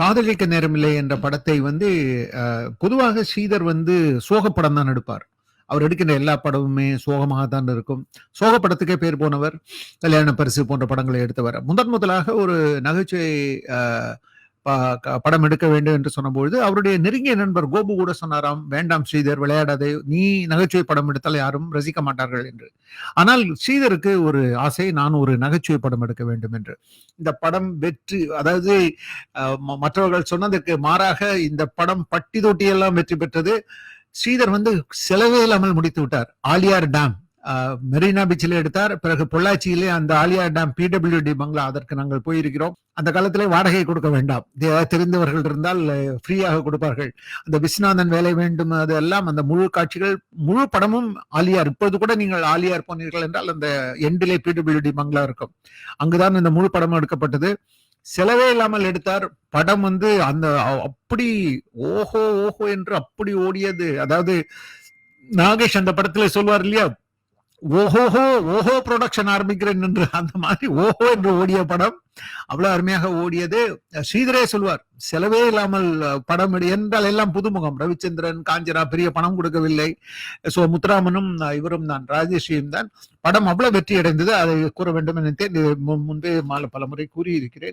காதலிக்க நேரமில்லை என்ற படத்தை வந்து பொதுவாக ஸ்ரீதர் வந்து சோக படம் தான் எடுப்பார். அவர் எடுக்கின்ற எல்லா படமுமே சோகமாக தான் இருக்கும். சோக படத்துக்கே பேர் போனவர். கல்யாண பரிசு போன்ற படங்களை எடுத்தவர். முதன் முதலாக ஒரு நகைச்சுவை படம் எடுக்க வேண்டும் என்று சொன்னபொழுது, அவருடைய நெருங்கிய நண்பர் கோபு கூட சொன்னாராம், "வேண்டாம் ஸ்ரீதர் விளையாடாதே. நீ நகைச்சுவை படம் எடுத்தால் யாரும் ரசிக்க மாட்டார்கள்" என்று. ஆனால் ஸ்ரீதருக்கு ஒரு ஆசை, நான் ஒரு நகைச்சுவை படம் எடுக்க வேண்டும் என்று. இந்த படம் வெற்றி அதாவது மற்றவர்கள் சொன்னதற்கு மாறாக இந்த படம் பட்டி தொட்டியெல்லாம் வெற்றி பெற்றது. ஸ்ரீதர் வந்து செலவே இல்லாமல் முடித்து விட்டார். ஆலியார் டேம் மெரினா பீச்சில் எடுத்தார். பிறகு பொள்ளாச்சியிலே அந்த ஆலியார் டேம் பிடபிள்யூடி பங்களா அதற்கு நாங்கள் போயிருக்கிறோம். அந்த காலத்திலே வாடகை கொடுக்க வேண்டாம். ஏதாவது தெரிந்தவர்கள் இருந்தால் ஃப்ரீயாக கொடுப்பார்கள். அந்த விஸ்வநாதன் வேலை வேண்டும் அதெல்லாம் அந்த முழு காட்சிகள் முழு படமும் ஆலியார். இப்பொழுது கூட நீங்கள் ஆலியார் போனீர்கள் என்றால் அந்த எண்டிலே பிடபிள்யூடி பங்களா இருக்கும். அங்குதான் இந்த முழு படமும் எடுக்கப்பட்டது. செலவே இல்லாமல் எடுத்தார். படம் வந்து அந்த அப்படி ஓஹோ! ஓஹோ! என்று அப்படி ஓடியது. அதாவது நாகேஷ் அந்த படத்திலே சொல்வார் இல்லையா? ஓஹோஹோ! ஓஹோ புரொடக்ஷன் ஆரம்பிக்கிறேன் என்று அந்த மாதிரி ஓஹோ என்று ஓடிய படம். அவ்வளவு அருமையாக ஓடியது. ஸ்ரீதரே சொல்வார், செலவே இல்லாமல் படம் எடு என்றால் எல்லாம் புதுமுகம். ரவிச்சந்திரன், காஞ்சரா பெரிய பணம் கொடுக்கவில்லை. சோ முத்துராமனும் இவரும் தான் ராஜேஸ்ரீயும் தான். படம் அவ்வளவு வெற்றி அடைந்தது. அதை கூற வேண்டும் என்று நினைத்தேன். முன்பே மால பலமுறை கூறியிருக்கிறேன்.